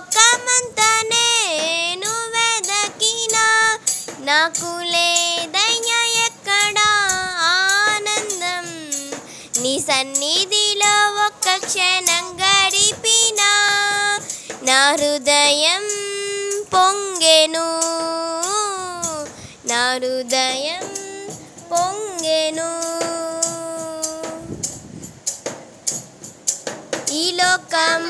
ఈ వెదకినా నాకు లేదయ్యా ఎక్కడా ఆనందం. నీ సన్నిధిలో ఒక్క క్షణం గడిపినా నా హృదయం పొంగెను. నా హృదయం పొంగెను. ఈ లోకం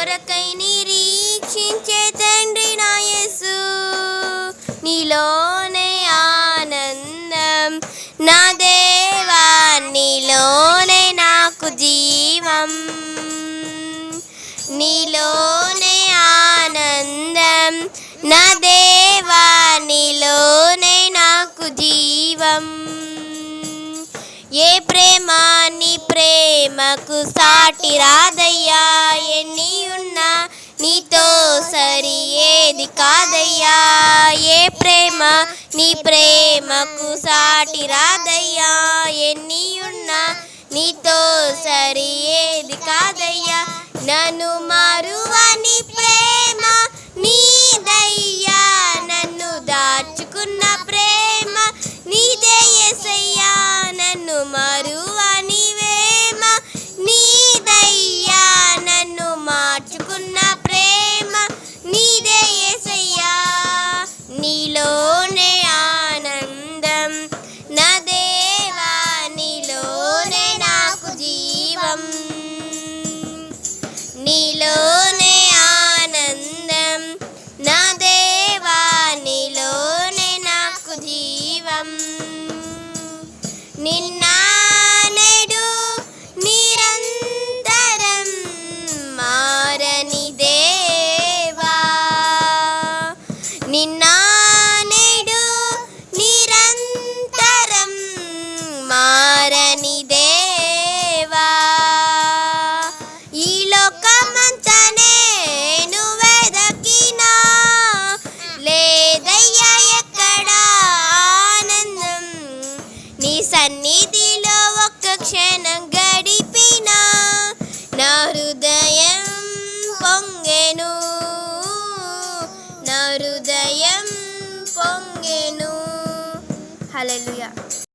కొరకై నిరీక్షించే తండ్రి నాయసు నీలోనే ఆనందం. నా దేవా నీలోనే నాకు జీవం. నీలోనే ఆనందం. నా దేవా నీలోనే నాకు జీవం. ఏ ప్రేమ నీ ప్రేమకు సాటిరా కాదయ్యా ఏ ప్రేమ నీ ప్రేమకు సాటి రాదయ్యా? ఎన్ని ఉన్నా నీతో సరి ఏది కాదయ్యా? నన్ను మారువని ధరణి దేవా? ఈ లోకమంత నేను వెదకినా లేదయ్యా ఎక్కడ ఆనందం? నీ సన్నిధిలో ఒక్క క్షణం గడిపినా నా హృదయం పొంగెను. నా హృదయం పొంగెను. హలలుయా